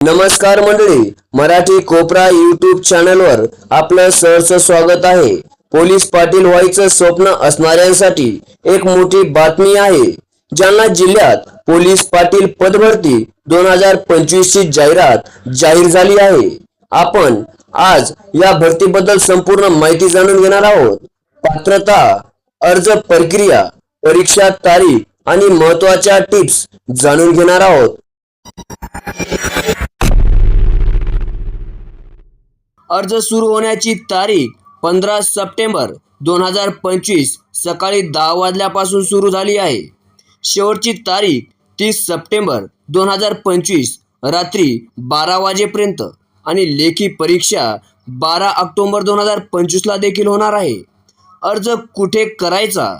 नमस्कार मंडळी मराठी कोपरा युट्यूब चॅनलवर आपलं सहर्ष स्वागत आहे. पोलीस पाटील व्हायचं स्वप्न असणाऱ्यांसाठी एक मोठी बातमी आहे. जालना जिल्ह्यात पोलीस पाटील पदभरती दोन हजार पंचवीस ची जाहिरात जाहीर झाली आहे. आपण आज या भरतीबद्दल संपूर्ण माहिती जाणून घेणार आहोत. पात्रता अर्ज प्रक्रिया परीक्षा तारीख आणि महत्त्वाच्या टिप्स जाणून घेणार आहोत. अर्ज सुरू होण्याची तारीख पंधरा सप्टेंबर दोन हजार पंचवीस सकाळी दहा वाजल्यापासून सुरू झाली आहे. शेवटची तारीख तीस सप्टेंबर दोन हजार पंचवीस रात्री बारा वाजेपर्यंत आणि लेखी परीक्षा बारा ऑक्टोंबर दोन हजार पंचवीसला देखील होणार आहे. अर्ज कुठे करायचा?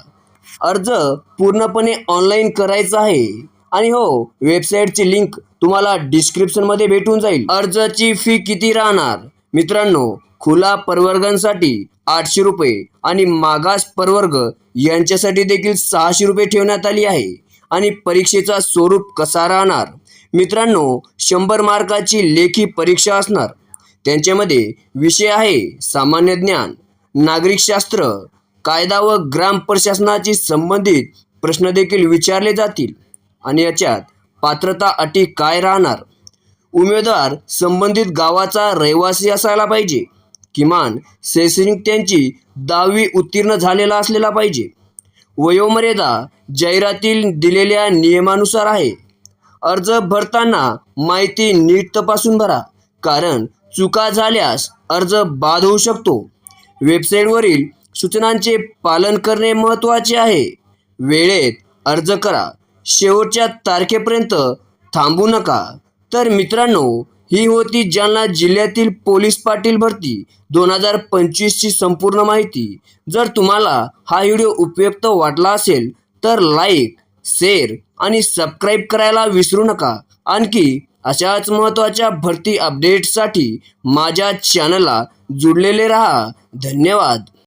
अर्ज पूर्णपणे ऑनलाईन करायचा आहे. आणि हो वेबसाईटची लिंक तुम्हाला डिस्क्रिप्शनमध्ये भेटून जाईल. अर्जाची फी किती राहणार? मित्रांनो खुला प्रवर्गांसाठी आठशे रुपये आणि मागास प्रवर्ग यांच्यासाठी देखील सहाशे रुपये ठेवण्यात आली आहे. आणि परीक्षेचा स्वरूप कसा राहणार? मित्रांनो शंभर मार्काची लेखी परीक्षा असणार. त्यांच्यामध्ये विषय आहे सामान्य ज्ञान नागरिकशास्त्र कायदा व ग्राम प्रशासनाशी संबंधित प्रश्न देखील विचारले जातील. आणि याच्यात पात्रता अटी काय राहणार? उमेदवार संबंधित गावाचा रहिवासी असायला पाहिजे. किमान शैक्षणिक त्यांची दहावी उत्तीर्ण झालेला असलेला पाहिजे. वयोमर्यादा जाहिरातील दिलेल्या नियमानुसार आहे. अर्ज भरताना माहिती नीट तपासून भरा कारण चुका झाल्यास अर्ज बाद होऊ शकतो. वेबसाईटवरील सूचनांचे पालन करणे महत्त्वाचे आहे. वेळेत अर्ज करा. शेवटच्या तारखेपर्यंत थांबू नका. तर मित्रांनो ही होती जालना जिल्ह्यातील पोलीस पाटील भरती दोन हजार पंचवीसची संपूर्ण माहिती. जर तुम्हाला हा व्हिडिओ उपयुक्त वाटला असेल तर लाईक शेअर आणि सबस्क्राईब करायला विसरू नका. आणखी अशाच महत्त्वाच्या भरती अपडेट्ससाठी माझ्या चॅनलला जुडलेले रहा. धन्यवाद.